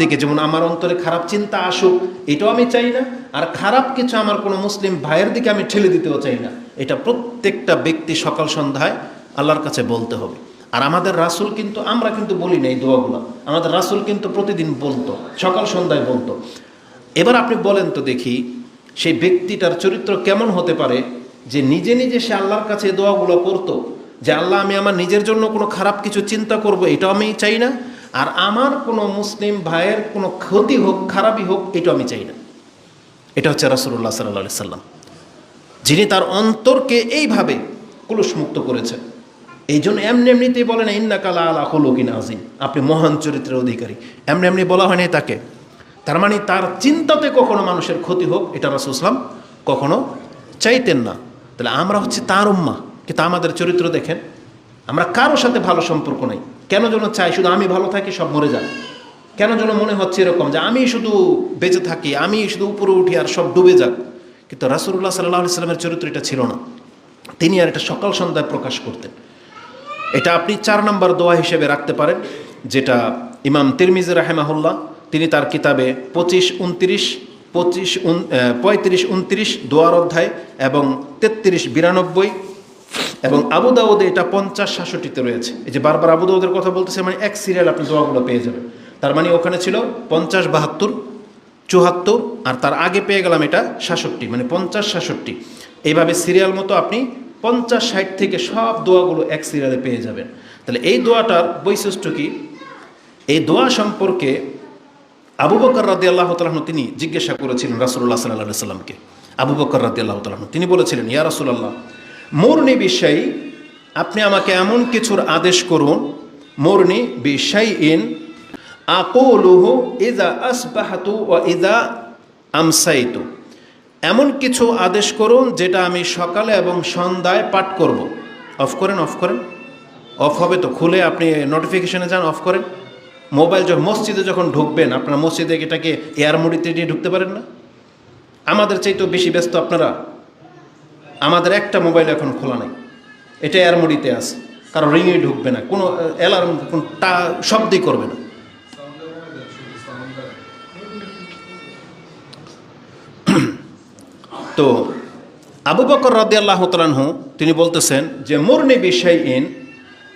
থেকে যেমন আমার অন্তরে খারাপ চিন্তা আসুক, এটাও আমি চাই না। আর খারাপ কিছু আমার কোনো মুসলিম ভাইয়ের দিকে আমি ঠেলে দিতেও চাই না। এটা প্রত্যেকটা ব্যক্তি সকাল সন্ধ্যায় আল্লাহর কাছে বলতে হবে। আর আমাদের রাসূল কিন্তু, আমরা কিন্তু বলি না এই দোয়াগুলো। আমাদের রাসূল কিন্তু প্রতিদিন বলতো, সকাল সন্ধ্যায় বলতো। এবার আপনি বলেন তো দেখি, সেই ব্যক্তিটার চরিত্র কেমন হতে পারে যে নিজে নিজে সে আল্লাহর কাছে দোয়াগুলো করতো, যে আল্লাহ আমি আমার নিজের জন্য কোনো খারাপ কিছু চিন্তা করব, এটাও আমি চাই না? আর আমার কোনো মুসলিম ভাইয়ের কোনো ক্ষতি হোক, খারাপই হোক এটা আমি চাই না। এটা হচ্ছে রাসুল্লাহ সাল্লাহ সাল্লাম। যিনি তার অন্তরকে এইভাবে কুলুষমুক্ত করেছেন এই জন্য এমনি এমনিতেই বলেন ইন্না কালা আলা হলুকিন আজিম আপনি মহান চরিত্রের অধিকারী। এমনি এমনি বলা হয়নি তাকে। তার মানে তার চিন্তাতে কখনো মানুষের ক্ষতি হোক, এটা রাসুসলাম কখনো চাইতেন না। তাহলে আমরা হচ্ছে তার উম্মা। কিন্তু আমাদের চরিত্র দেখেন, আমরা কারও সাথে ভালো সম্পর্ক নাই। কেন যেন চাই শুধু আমি ভালো থাকি, সব মরে যান কেন যেন মনে হচ্ছে এরকম যে আমি শুধু বেঁচে থাকি, আমি শুধু উপরে উঠি আর সব ডুবে যাক। কিন্তু রাসুল্লাহ সাল্লাহ সাল্লামের চরিত্র এটা ছিল না। তিনি আর এটা সকাল সন্ধ্যায় প্রকাশ করতেন। এটা আপনি চার নম্বর দোয়া হিসেবে রাখতে পারেন, যেটা ইমাম তিরমিজ রাহেমাহুল্লাহ, তিনি তার কিতাবে পঁচিশ উনত্রিশ, পঁচিশ উন পঁয়ত্রিশ উনত্রিশ দোয়ার অধ্যায় এবং তেত্রিশ বিরানব্বই এবং আবু দাউদে এটা পঞ্চাশ সাতষট্টিতে রয়েছে। এই যে বারবার আবু দাউদের কথা বলতেছে মানে এক সিরিয়াল আপনি দোয়াগুলো পেয়ে যাবেন। তার মানে ওখানে ছিল পঞ্চাশ বাহাত্তর চুহাত্তর আর তার আগে পেয়ে গেলাম এটা সাতষট্টি মানে পঞ্চাশ সাতষট্টি। এইভাবে সিরিয়াল মতো আপনি পঞ্চাশ ষাট থেকে সব দোয়াগুলো এক সিরিয়ালে পেয়ে যাবেন। তাহলে এই দোয়াটার বৈশিষ্ট্য কি? এই দোয়া সম্পর্কে আবু বকর রাদি আল্লাহ তালাহন তিনি জিজ্ঞাসা করেছিলেন রাসুল্লাহ সাল্লাহ সাল্লামকে আবু বকর রাদি আল্লাহ তালাহন তিনি বলেছিলেন ইয়া রাসুলাল্লাহ মৌরনি বিষয় আপনি আমাকে এমন কিছুর আদেশ করুন। মৌরনি বিষয় ইন আকৌলুহু ইদা আসবাহাতু ও ইদা আমসাইতু। এমন কিছু আদেশ করুন যেটা আমি সকালে এবং সন্ধ্যায় পাঠ করব। অফ করেন অফ করেন। অফ হবে তো, খুলে আপনি নোটিফিকেশনে যান, অফ করেন। মোবাইল যখন, মসজিদে যখন ঢুকবেন, আপনারা মসজিদে এটাকে এয়ার মুড়িতে দিয়ে ঢুকতে পারেন না। আমাদের চাইতেও বেশি ব্যস্ত আপনারা। আমাদের একটা মোবাইল এখন খোলা নাই। এটা এয়ারমোডিতে আছে। কারও রিংয়ে ঢুকবে না। কোনো অ্যালার্ম কোনো টা, শব্দই করবে না। তো আবু বকর রাদি আল্লাহ তালানহু তিনি বলতেছেন যে, মুরনি বিষয় ইন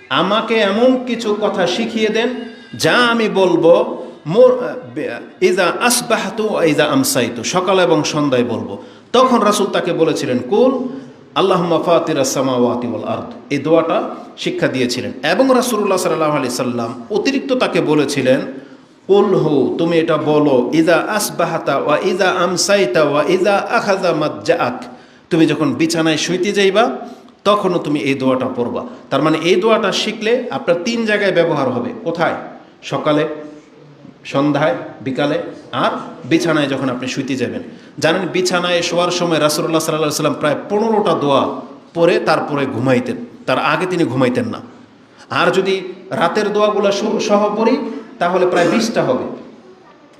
আমাকে এমন কিছু কথা শিখিয়ে দেন যা আমি বলব, মোর ইজা আসবাহাতু ইজা আমসাইতু, সকাল এবং সন্ধ্যায় বলব। তখন রাসুল তাকে বলেছিলেন, কুল আল্লাহ ফাতির সামাওয়াতি ওয়াল আর্দ। এই দোয়াটা শিক্ষা দিয়েছিলেন এবং রাসুল্লাহ সাল্লাহ আলি সাল্লাম অতিরিক্ত তাকে বলেছিলেন, কুল হু, তুমি এটা বলো ইজা আসবাহাতা ওয়া ইজা আমসাইতা ওয়া ইজা আখাজা মাজ্জাআক। তুমি যখন বিছানায় শুইতে যাইবা, তখনও তুমি এই দোয়াটা পড়বা। তার মানে এই দোয়াটা শিখলে আপনার তিন জায়গায় ব্যবহার হবে। কোথায়? সকালে সন্ধ্যায়, বিকালে আর বিছানায় যখন আপনি শুইতে যাবেন। জানেন বিছানায় শোয়ার সময় রাসুল্লাহ সাল্লাহ সাল্লাম প্রায় পনেরোটা দোয়া পরে তারপরে ঘুমাইতেন। তার আগে তিনি ঘুমাইতেন না। আর যদি রাতের দোয়াগুলো সহ পড়ি, তাহলে প্রায় বিশটা হবে।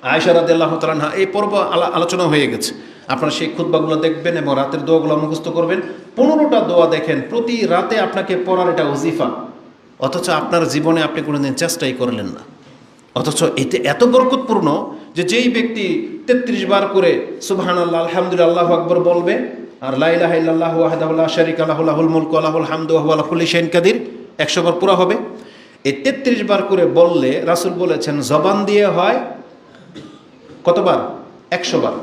আয়সা রাদ আল্লাহ তালাহা এই পর্ব আলা- আলোচনা হয়ে গেছে। আপনারা সেই খুদ্বাগুলো দেখবেন এবং রাতের দোয়াগুলো মুখস্থ করবেন। পনেরোটা দোয়া দেখেন, প্রতি রাতে আপনাকে পড়ার এটা ওজিফা। অথচ আপনার জীবনে আপনি কোনোদিন চেষ্টাই করলেন না। অথচ এতে এত বরকতপূর্ণ যে যেই ব্যক্তি তেত্রিশ বার করে সুবহান আল্লাহ আলহামদুলিল্লাহ আকবর বলবে, আর লাইলাহ শারিক আল্লাহুল মুলক আল্লাহুল হামদু আল্লাহ কুল্লি শাইন কাদির। একশো বার পুরা হবে। এই তেত্রিশ বার করে বললে রাসূল বলেছেন, জবান দিয়ে হয় কতবার? একশো বার।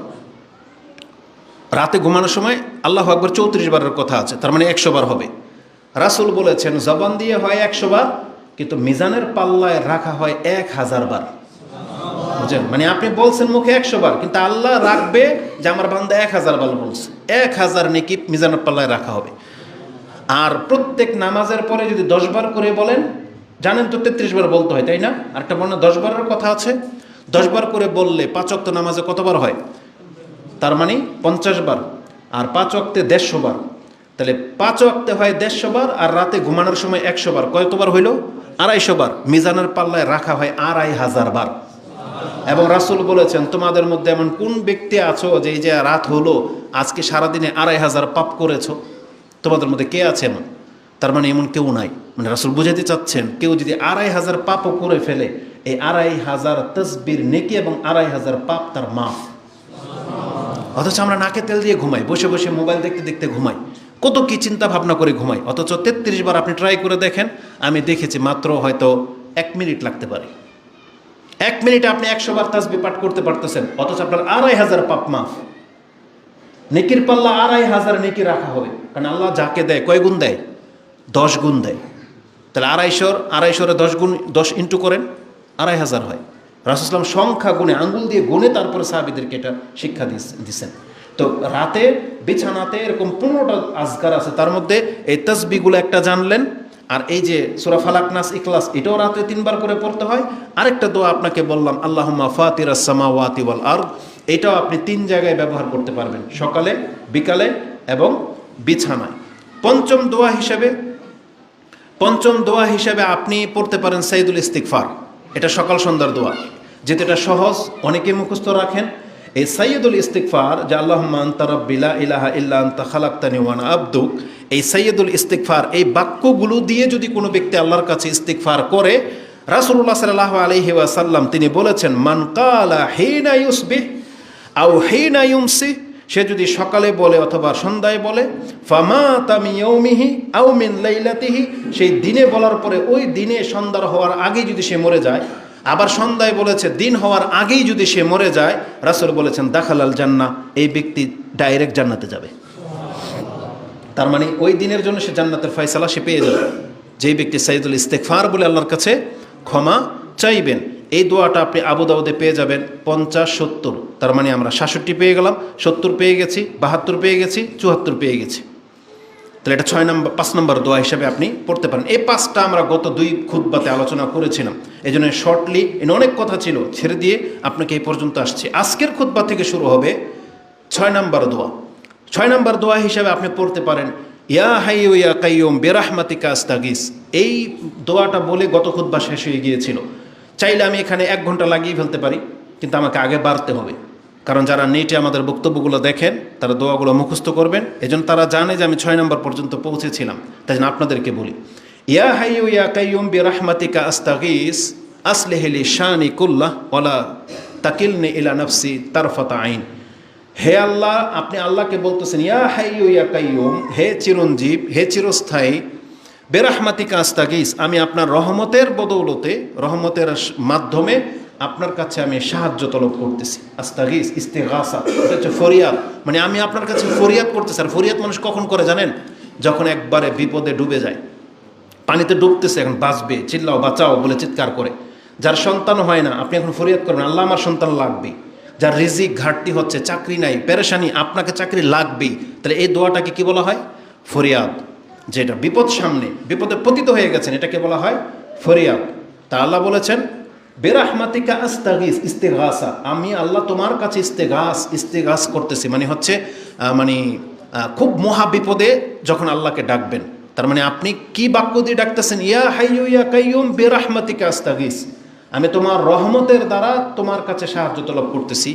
রাতে ঘুমানোর সময় আল্লাহ আকবর চৌত্রিশ বারের কথা আছে, তার মানে একশো বার হবে। রাসুল বলেছেন, জবান দিয়ে হয় একশো বার। কিন্তু মিজানের পাল্লায় রাখা হয় এক হাজার বার। বুঝছেন মানে আপনি বলছেন মুখে একশো বার, কিন্তু আল্লাহ রাখবে যে আমার বান্দা এক হাজার বার বলছে। এক হাজার নেকি মিজানের পাল্লায় রাখা হবে। আর প্রত্যেক নামাজের পরে যদি দশ বার করে বলেন, জানেন তো তেত্রিশ বার বলতে হয়, তাই না? আরেকটা বর্ণনা দশ বারের কথা আছে। দশ বার করে বললে পাঁচক্ত নামাজে কতবার হয়? তার মানে পঞ্চাশ বার, আর পাঁচ অক্তে দেড়শো বার। তাহলে পাঁচ অক্তে হয় দেড়শো বার, আর রাতে ঘুমানোর সময় একশো বার। কয়তবার হইল? আড়াইশো বার মিজানের পাল্লায় রাখা হয় আড়াই হাজার বার। এবং রাসুল বলেছেন, তোমাদের মধ্যে এমন কোন ব্যক্তি আছো যে এই যে রাত হলো, আজকে সারাদিনে আড়াই হাজার পাপ করেছ? তোমাদের মধ্যে কে আছে এমন? তার মানে এমন কেউ নাই। মানে রাসুল বুঝাতে চাচ্ছেন, কেউ যদি আড়াই হাজার পাপও করে ফেলে, এই আড়াই হাজার তসবির নেকি এবং আড়াই হাজার পাপ তার মাফ। অথচ আমরা নাকে তেল দিয়ে ঘুমাই, বসে বসে মোবাইল দেখতে দেখতে ঘুমাই। কত কি চিন্তা ভাবনা করে ঘুমাই? অথচ তেত্রিশ বার আপনি ট্রাই করে দেখেন আমি দেখেছি মাত্র হয়তো এক মিনিট লাগতে পারে। এক মিনিটে আপনি একশো বার তাসবি পাঠ করতে পারতেছেন, অথচ আপনার আড়াই হাজার পাপ মাফ। নেকির পাল্লা আড়াই হাজার নেকি রাখা হবে, কারণ আল্লাহ যাকে দেয়, কয় গুণ দেয়? দশ গুণ দেয়। তাহলে আড়াইশোর, আড়াইশোরে দশ গুণ, দশ ইন্টু করেন, আড়াই হাজার হয়। রাসুসলাম সংখ্যা, গুণে, আঙ্গুল দিয়ে গুণে তারপরে সাহাবিদেরকে এটা শিক্ষা দিচ্ছেন তো রাতে, বিছানাতে এরকম পনেরোটা আজগার আছে, তার মধ্যে এই তসবিগুলো একটা জানলেন আর এই যে সুরা ফালাক নাস ইকলাস এটাও রাতে তিনবার করে পড়তে হয়। আরেকটা দোয়া আপনাকে বললাম আল্লাহমা ফাতির আসামা ওয়াতি ওয়াল আর এটাও আপনি তিন জায়গায় ব্যবহার করতে পারবেন, সকালে, বিকালে এবং বিছানায়। পঞ্চম দোয়া হিসেবে, পঞ্চম দোয়া হিসেবে আপনি পড়তে পারেন সাইদুল ইস্তিকফার এটা সকাল সন্ধ্যার দোয়া। যেহেতু এটা সহজ অনেকে মুখস্থ রাখেন। এই সাইয়দুল ইস্তিকফার যে আল্লাহ আন্তারবিলা ইলাহা ইল্লা আন্তা খালাক্তানি ওয়ানা আব্দুক এই সৈয়দুল ইস্তিকফার এই বাক্যগুলো দিয়ে যদি কোনো ব্যক্তি আল্লাহর কাছে ইস্তিকফার করে রাসুল্লাহ সাল্লাহ আলহি ওয়াসাল্লাম তিনি বলেছেন, মান কালা হেনা ইউসবিহ আও হেনা ইউমসি সে যদি সকালে বলে অথবা সন্ধ্যায় বলে, ফামা তামিয়ৌমিহি আও লাইলাতিহি সেই দিনে বলার পরে ওই দিনে সন্ধ্যার হওয়ার আগেই যদি সে মরে যায়, আবার সন্ধ্যায় বলেছে দিন হওয়ার আগেই যদি সে মরে যায়, রাসুল বলেছেন, দাখালাল জান্না এই ব্যক্তি ডাইরেক্ট জান্নাতে যাবে। তার মানে ওই দিনের জন্য সে জান্নাতের ফয়সালা সে পেয়ে যাবে। যেই ব্যক্তি সাইদুল ইস্তেকফার বলে আল্লাহর কাছে ক্ষমা চাইবেন, এই দোয়াটা আপনি আবু পেয়ে যাবেন পঞ্চাশ সত্তর। তার মানে আমরা সাতষট্টি পেয়ে গেলাম, সত্তর পেয়ে গেছি, বাহাত্তর পেয়ে গেছি, চুয়াত্তর পেয়ে গেছি। তাহলে এটা ছয় নম্বর, পাঁচ নম্বর দোয়া হিসাবে আপনি পড়তে পারেন। এই পাঁচটা আমরা গত দুই খুদ্বাতে আলোচনা করেছিলাম। এই জন্য শর্টলি এনে অনেক কথা ছিল, ছেড়ে দিয়ে আপনাকে এই পর্যন্ত আসছে। আজকের খুদ্া থেকে শুরু হবে ছয় নম্বর দোয়া। ছয় নম্বর দোয়া হিসাবে আপনি পড়তে পারেন, ইয়া হাই ইয়া কাইয়ুম বেরাহমাতিকা আস্তাগিস। এই দোয়াটা বলে গত খুদ্া শেষ হয়ে গিয়েছিল। চাইলে আমি এখানে এক ঘণ্টা লাগিয়ে ফেলতে পারি, কিন্তু আমাকে আগে বাড়তে হবে। কারণ যারা নেটে আমাদের বক্তব্যগুলো দেখেন, তারা দোয়াগুলো মুখস্থ করবেন। এজন্য তারা জানে যে আমি ছয় নম্বর পর্যন্ত পৌঁছেছিলাম। তাই জন্য আপনাদেরকে বলি, ইয়া হাইয়ু ইয়া কাইয়ুম বি রাহমাতিকা আস্তাগিস আসলেহেলি শানি কুল্লাহ ওলা তাকিলনে ইলা নফসি তারফতা আইন। হে আল্লাহ, আপনি আল্লাহকে বলতেছেন, ইয়া হাইয়ু, ইয়া কাইয়ুম, হে চিরঞ্জীব, হে চিরস্থায়ী, বেরাহমাতিকা আস্তাগিস, আমি আপনার রহমতের বদৌলতে, রহমতের মাধ্যমে আপনার কাছে আমি সাহায্য তলব করতেছি। আস্তাগিস, ইস্তেগাসা হচ্ছে ফরিয়াদ। মানে আমি আপনার কাছে ফরিয়াদ করতেছি, আর ফরিয়াদ মানুষ কখন করে জানেন? যখন একবারে বিপদে ডুবে যায়। পানিতে ডুবতেছে, এখন বাঁচবে, চিল্লাও, বাঁচাও বলে চিৎকার করে। যার সন্তান হয় না, আপনি এখন ফরিয়াদ করবেন, আল্লাহ, আমার সন্তান লাগবে যার রিজিক ঘাটতি হচ্ছে, চাকরি নাই, পেরেশানি, আপনাকে চাকরি লাগবেই। তাহলে এই দোয়াটাকে কি বলা হয়? ফরিয়াদ। যেটা বিপদ সামনে, বিপদে পতিত হয়ে গেছেন, এটাকে বলা হয় ফরিয়াদ। তা আল্লাহ বলেছেন, বেরাহমাতিকা আস্তাগিস ইস্তেগাসা আমি আল্লাহ তোমার কাছে ইস্তেগাস ইস্তেগাস করতেছি। মানে হচ্ছে মানে খুব মহা বিপদে যখন আল্লাহকে ডাকবেন। তার মানে আপনি কি বাক্য দিয়ে ডাকতেছেন? ইয়া হাইয়ু, ইয়া কাইয়ুম, বেরাহমাতিকা আস্তাগিস। আমি তোমার রহমতের দ্বারা তোমার কাছে সাহায্য তলব করতেছি।